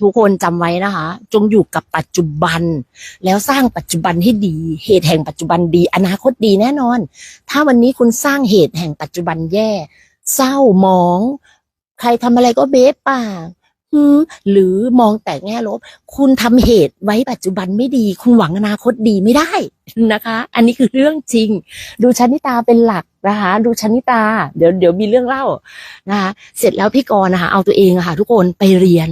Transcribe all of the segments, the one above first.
ทุกคนจำไว้นะคะ จงอยู่กับปัจจุบัน แล้วสร้างปัจจุบันให้ดี เหตุแห่งปัจจุบันดี อนาคตดีแน่นอน ถ้าวันนี้คุณสร้างเหตุแห่งปัจจุบันแย่ เศร้าหมอง ใครทำอะไรก็เบ๊ปากหืมหรือมองแต่แง่ลบ คุณทำเหตุไว้ปัจจุบันไม่ดี คุณหวังอนาคตดีไม่ได้นะคะ อันนี้คือเรื่องจริง ดูชนิตาเป็นหลักนะคะ ดูชนิตา เดี๋ยวเดี๋ยวมีเรื่องเล่านะคะ เสร็จแล้วพี่กรณ์นะคะ เอาตัวเองอะค่ะ ทุกคนไปเรียน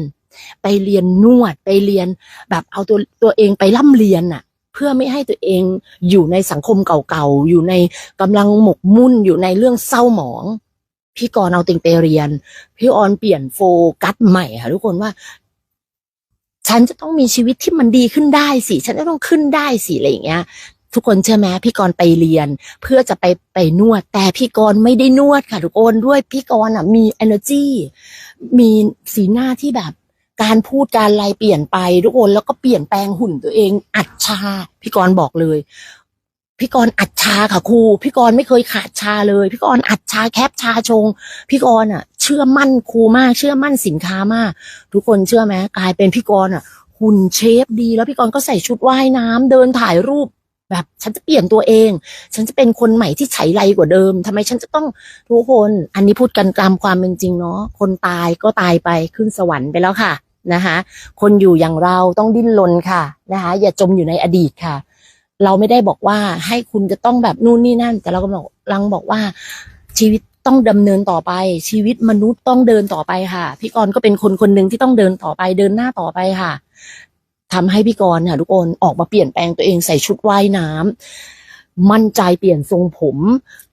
ไปเรียนนวดไปเรียนแบบเอาตัวตัวเองไปร่ำเรียนน่ะเพื่อไม่ให้ตัวเองอยู่ในสังคมเก่าๆ อยู่ในกำลังหมกมุ่นอยู่ในเรื่องเศร้าหมอง พี่กรณ์เอาติงไปเรียน พี่ออนเปลี่ยนโฟกัสใหม่ค่ะทุกคนว่า ฉันจะต้องมีชีวิตที่มันดีขึ้นได้สิ ฉันจะต้องขึ้นได้สิอะไรอย่างเงี้ย ทุกคนเชื่อไหมพี่กรณ์ไปเรียน เพื่อจะไปไปนวด แต่พี่กรณ์ไม่ได้นวดค่ะทุกคนด้วยพี่กรณ์อะมี energy มีสีหน้าที่แบบ การพูดการอะไรเปลี่ยนไปทุกคนแล้วก็เปลี่ยนแปลงหุ่นตัวเอง อัดชาพี่กรณ์บอกเลย พี่กรณ์อัดชาค่ะครูพี่กรณ์ไม่เคยขาดชาเลย พี่กรณ์อัดชาแคปชาชง พี่กรณ์อะ เชื่อมั่นครูมาก เชื่อมั่นสินค้ามาก ทุกคนเชื่อไหมกลายเป็นพี่กรณ์อะหุ่นเชฟดี แล้วพี่กรณ์ก็ใส่ชุดว่ายน้ำเดินถ่ายรูปแบบฉันจะเปลี่ยนตัวเอง ฉันจะเป็นคนใหม่ที่ไฉไลกว่าเดิมทำไมฉันจะต้องทุกคน อันนี้พูดกันตามความเป็นจริงเนาะ คนตายก็ตายไปขึ้นสวรรค์ไปแล้วค่ะ นะคะคนอยู่อย่างเราต้องดิ้นรนค่ะนะคะอย่าจมอยู่ในอดีตค่ะ เราไม่ได้บอกว่าให้คุณจะต้องแบบนู่นนี่นั่น แต่เราก็บอกลังบอกว่าชีวิตต้องดำเนินต่อไป ชีวิตมนุษย์ต้องเดินต่อไปค่ะ พี่กรณ์ก็เป็นคนคนหนึ่งที่ต้องเดินต่อไปเดินหน้าต่อไปค่ะทำให้พี่กรณ์ค่ะทุกคนออกมาเปลี่ยนแปลงตัวเองใส่ชุดว่ายน้ำมั่นใจเปลี่ยนทรงผม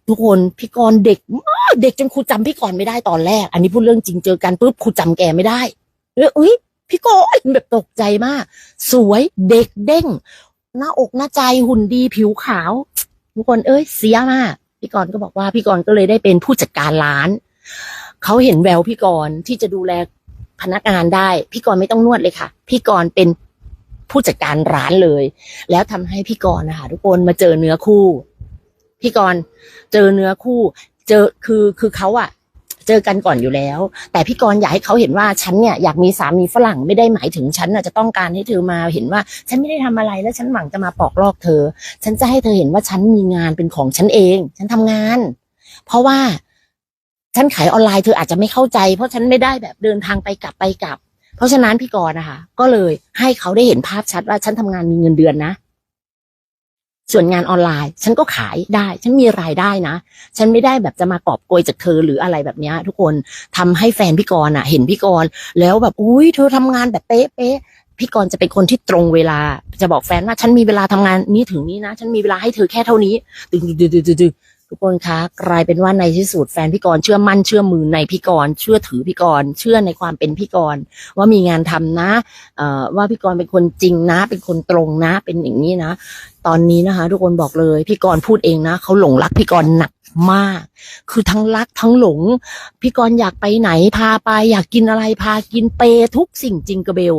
ทุกคนพี่กรณ์เด็กมากเด็กจนครูจำพี่กรณ์ไม่ได้ตอนแรก อันนี้พูดเรื่องจริงเจอกันปุ๊บครูจำแกไม่ได้ เลยอุ้ยพี่กรณ์แบบตกใจมาก สวยเด็กเด้ง หน้าอกหน้าใจหุ่นดีผิวขาว ทุกคนเอ้ยเสียมาก พี่กรณ์ก็บอกว่าพี่กรณ์ก็เลยได้เป็นผู้จัดการร้าน เขาเห็นแววพี่กรณ์ที่จะดูแลพนักงานได้ พี่กรณ์ไม่ต้องนวดเลยค่ะ พี่กรณ์เป็นผู้จัดการร้านเลย แล้วทำให้พี่กรณ์นะคะทุกคนมาเจอเนื้อคู่ พี่กรณ์เจอเนื้อคู่ เจอคือคือเขาอะ เจอกันก่อนอยู่แล้ว แต่พี่กรณ์อยากให้เขาเห็นว่าฉันเนี่ยอยากมีสามีฝรั่งไม่ได้หมายถึงฉันจะต้องการให้เธอมาเห็นว่า ฉันไม่ได้ทำอะไรแล้วฉันหวังจะมาปอกลอกเธอ ฉันจะให้เธอเห็นว่าฉันมีงานเป็นของฉันเอง ฉันทำงาน เพราะว่าฉันขายออนไลน์เธออาจจะไม่เข้าใจ เพราะฉันไม่ได้แบบเดินทางไปกลับไปกลับ เพราะฉะนั้นพี่กรณ์นะคะ ก็เลยให้เขาได้เห็นภาพชัดว่าฉันทำงานมีเงินเดือนนะ ส่วนงานออนไลน์ ฉันก็ขายได้ ฉันมีรายได้นะ ฉันไม่ได้แบบจะมากอบโกยจากเธอหรืออะไรแบบนี้ทุกคนทำให้แฟนพี่กรณ์อะ เห็นพี่กรณ์แล้วแบบอุ้ยเธอทำงานแบบเป๊ะเป๊ะพี่กรณ์จะเป็นคนที่ตรงเวลา จะบอกแฟนว่า ฉันมีเวลาทำงานนี้ถึงนี้นะ ฉันมีเวลาให้เธอแค่เท่านี้ดึงดึงดึงดึง ทุกคนคะกลายเป็นว่าในที่สุดแฟนพี่กรณ์เชื่อมั่นเชื่อมือในพี่กรณ์เชื่อถือพี่กรณ์เชื่อในความเป็นพี่กรณ์ว่ามีงานทำนะเอ่อว่าพี่กรณ์เป็นคนจริงนะ เป็นคนตรงนะ เป็นอย่างนี้นะ ตอนนี้นะคะ ทุกคนบอกเลยพี่กรณ์พูดเองนะเขาหลงรักพี่กรณ์หนักมาก คือทั้งรักทั้งหลง พี่กรณ์อยากไปไหนพาไปอยากกินอะไรพากินเปย์ทุกสิ่งจริงกระเบล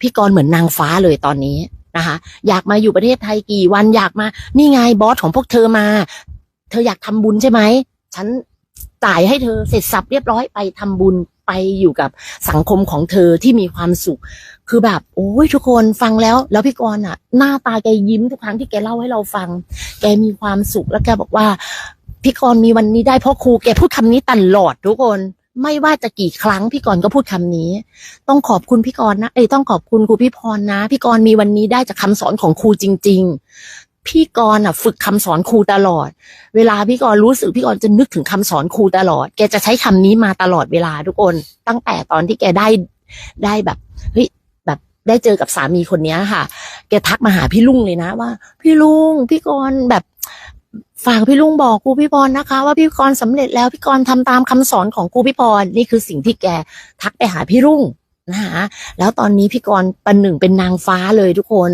พี่กรณ์เหมือนนางฟ้าเลยตอนนี้นะคะ อยากมาอยู่ประเทศไทยกี่วันอยากมา นี่ไงบอสของพวกเธอมา เธออยากทำบุญใช่ไหม ฉันจ่ายให้เธอเสร็จสับเรียบร้อยไปทำบุญไปอยู่กับสังคมของเธอที่มีความสุข คือแบบ โอ้ยทุกคนฟังแล้ว แล้วพี่กรณ์อะ หน้าตาแกยิ้มทุกครั้งที่แกเล่าให้เราฟัง แกมีความสุขแล้วแกบอกว่า พี่กรณ์มีวันนี้ได้เพราะครูแกพูดคำนี้ตลอดทุกคนไม่ว่าจะกี่ครั้งพี่กรณ์ก็พูดคำนี้ ต้องขอบคุณพี่กรณ์นะเอ้ต้องขอบคุณครูพี่พรนะ พี่กรณ์มีวันนี้ได้จากคำสอนของครูจริง ๆ พี่กรณ์อะฝึกคำสอนครูตลอด เวลาพี่กรณ์รู้สึกพี่กรณ์จะนึกถึงคำสอนครูตลอด แกจะใช้คำนี้มาตลอดเวลาทุกคน ตั้งแต่ตอนที่แกได้ได้แบบเฮ้ยแบบได้เจอกับสามีคนเนี้ยค่ะ แกทักมาหาพี่ลุงเลยนะว่า พี่ลุงพี่กรณ์แบบฝากพี่ลุงบอกครูพี่พรนะคะ ว่าพี่กรณ์สำเร็จแล้วพี่กรณ์ทำตามคำสอนของครูพี่พรนี่คือสิ่งที่แกทักไปหาพี่รุ่งนะคะแล้วตอนนี้พี่กรณ์ประหนึ่งเป็นนางฟ้าเลยทุกคน